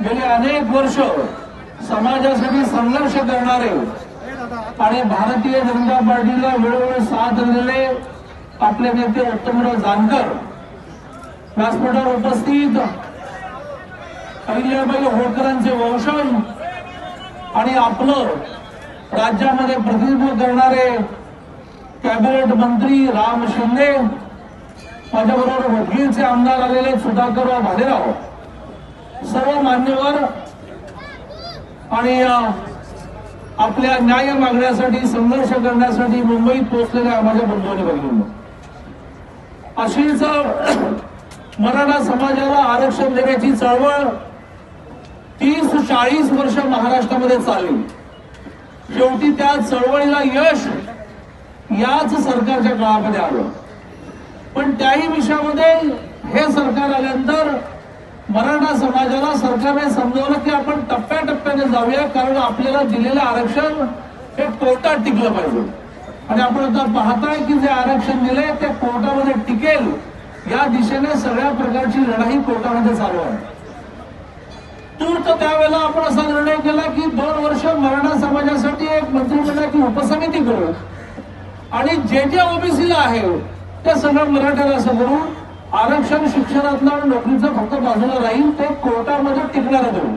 गेली अनेक वर्ष समाजासाठी संघर्ष करणारे आणि भारतीय जनता पार्टीला वेळोवेळी साथ दिलेले आपले नेते उत्तमराव जानकर. व्यासपीठावर उपस्थित अहिल्याबाई होळकरांचे वंशज आणि आपलं राज्यामध्ये प्रतिनिधित्व करणारे कॅबिनेट मंत्री राम शिंदे माझ्याबरोबर वडगीरचे आमदार आलेले सुधाकरराव भालेराव. सर्व मान्यवर आणि आपल्या न्याय मागण्यासाठी संघर्ष करण्यासाठी मुंबईत पोहोचलेल्या माझ्या बंधूंनी बघितलं. अशीच मराठा समाजाला आरक्षण देण्याची चळवळ तीस चाळीस वर्ष महाराष्ट्रामध्ये चालली. शेवटी त्या चळवळीला यश याच सरकारच्या काळामध्ये आलं. पण त्याही विषयामध्ये हे सरकार आल्यानंतर मराठा समाजाला सरकारने समजवलं की आपण टप्प्याटप्प्याने जाऊया कारण आपल्याला दिलेलं आरक्षण हे कोर्टात टिकलं पाहिजे. आणि आपण आता पाहताय की जे आरक्षण दिले ते कोर्टामध्ये टिकेल. या दिशेने सगळ्या प्रकारची लढाई कोर्टामध्ये चालू आहे. तूर्त त्यावेळेला आपण असा निर्णय केला की दोन वर्ष मराठा समाजासाठी एक मंत्रिमंडळाची उपसमिती करू. आणि जे जे ओबीसीला आहे ते सगळं मराठ्याला असं करू आरक्षण शिक्षणातलं आणि नोकरीचं फक्त बाजूला राहील ते कोर्टामध्ये टिकणार करू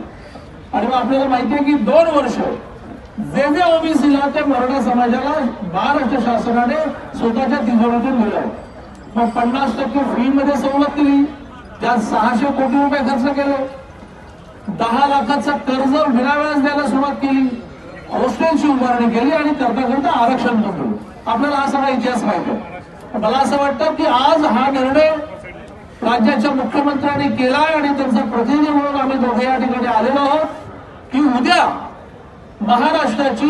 आणि मग आपल्याला माहिती आहे की दोन वर्ष जे जे ओबीसीला ते मराठा समाजाला महाराष्ट्र शासनाने स्वतःच्या तिजोरीतून दिलं मग पन्नास टक्के फी मध्ये सवलत दिली. त्यात सहाशे कोटी रुपये खर्च केले. दहा लाखाचं कर्ज विनाव्याज द्यायला सुरुवात केली. हॉस्टेलची उभारणी केली आणि करता करता आरक्षण पण आपल्याला हा सगळा इतिहास माहिती मला असं वाटतं की आज हा निर्णय राज्याच्या मुख्यमंत्र्यांनी केलाय आणि त्यांचा प्रतिनिधी म्हणून आम्ही दोघे या ठिकाणी आलेलो आहोत की उद्या महाराष्ट्राची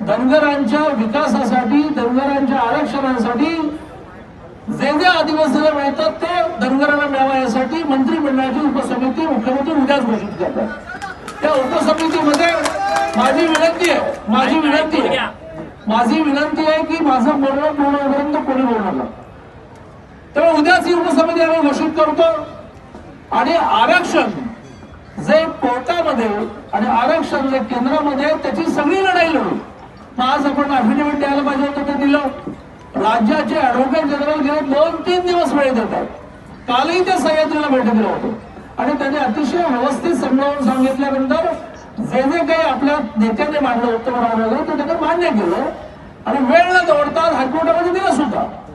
धनगरांच्या विकासासाठी धनगरांच्या आरक्षणासाठी जे जे आदिवासीला मिळतात ते धनगरांना मिळावा यासाठी मंत्रिमंडळाची उपसमिती मुख्यमंत्री उद्याच घोषित करतात. त्या उपसमितीमध्ये माझी विनंती आहे माझी विनंती आहे माझी विनंती आहे की माझं बोलणं पूर्ण होईपर्यंत कोणी बोलू नका उपसमिती आम्ही घोषित करतो. आणि आरक्षण जे कोर्टामध्ये आणि आरक्षण जे केंद्रामध्ये त्याची सगळी लढाई लढू. मग आज आपण अफिडेव्हिट द्यायला पाहिजे होतं ते दिलं. राज्याचे ऍडव्होकेट जनरल गेले दोन तीन दिवस वेळ देतात कालही ते सह्याद्रीला दिलं होतं. आणि त्यांनी अतिशय व्यवस्थित समजावून सांगितल्यानंतर जे जे काही आपल्या नेत्याने मांडलं होतं वगैरे ते त्यांनी मान्य केलं. आणि वेळ न दौडतात हायकोर्टामध्ये दिलं सुद्धा.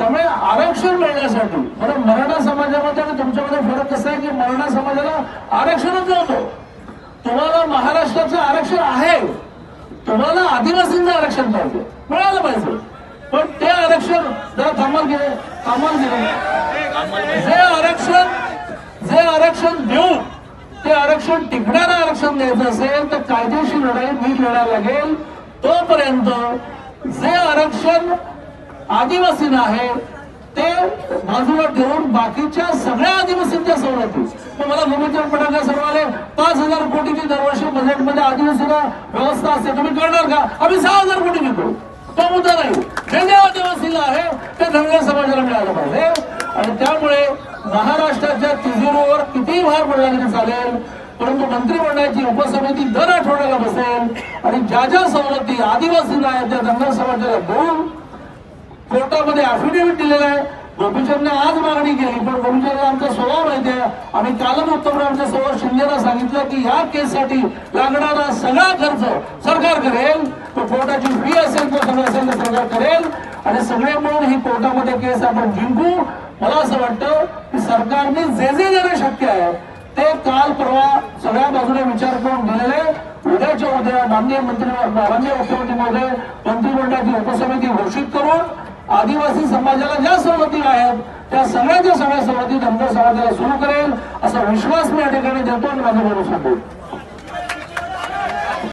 त्यामुळे आरक्षण मिळण्यासाठी बरं मराठा समाजामध्ये आणि तुमच्यामध्ये फरक कसा आहे की मराठा समाजाला आरक्षणच नव्हतं तुम्हाला महाराष्ट्राचं आरक्षण आहे. तुम्हाला आदिवासींचं आरक्षण पाहिजे. मिळालं पाहिजे. पण ते आरक्षण जरा थांबल गेले थांबल गेले जे आरक्षण जे आरक्षण देऊ ते आरक्षण टिकणारं आरक्षण द्यायचं असेल तर कायदेशीर लढाई नीट लढायला लागेल. तोपर्यंत जे आरक्षण आदिवासींना आहे ते बाजूला ठेवून बाकीच्या सगळ्या आदिवासींच्या सवलती. मग मला गोपीचंद सर्व आले. पाच हजार कोटीची दरवर्षी बजेटमध्ये आदिवासीला व्यवस्था असते. तुम्ही करणार का? आम्ही सहा हजार कोटी देतो. तो मुद्दा नाही. जे जे आदिवासीला आहे ते धनगर समाजाला मिळालं पाहिजे. आणि त्यामुळे महाराष्ट्राच्या तिजोरीवर कितीही भार पडला तरी चालेल. परंतु मंत्रिमंडळाची उपसमिती दर आठवड्याला बसेल. आणि ज्या ज्या सवलती आदिवासींना आहेत त्या धनगर समाजाला देऊन कोर्टामध्ये अफिडेव्हिट दिलेलं आहे. गोपीचंदने आज मागणी केली पण गोपीचंदला आमचा स्वभाव माहिती आहे. आणि कालच उत्तमरावच्या समोर शिंदेला सांगितलं की या केससाठी लागणारा सगळा खर्च सरकार करेल तो कोर्टाची फी असेल तो सगळं असेल तर सरकार करेल. आणि सगळे मिळून ही कोर्टामध्ये केस आपण जिंकू. मला असं वाटतं की सरकारने जे जे देणे शक्य आहे ते काल परवा सगळ्या बाजूने विचार करून दिलेले उद्याच्या उद्या माननीय मंत्री माननीय मुख्यमंत्री महोदय मंत्रिमंडळाची उपसमिती घोषित करून आदिवासी समाजाला ज्या सवलती आहेत त्या सगळ्याच्या सगळ्या सवलती धनगर समाजाला सुरू करेल असा विश्वास मी या ठिकाणी देतो आणि माझं म्हणून सांगतो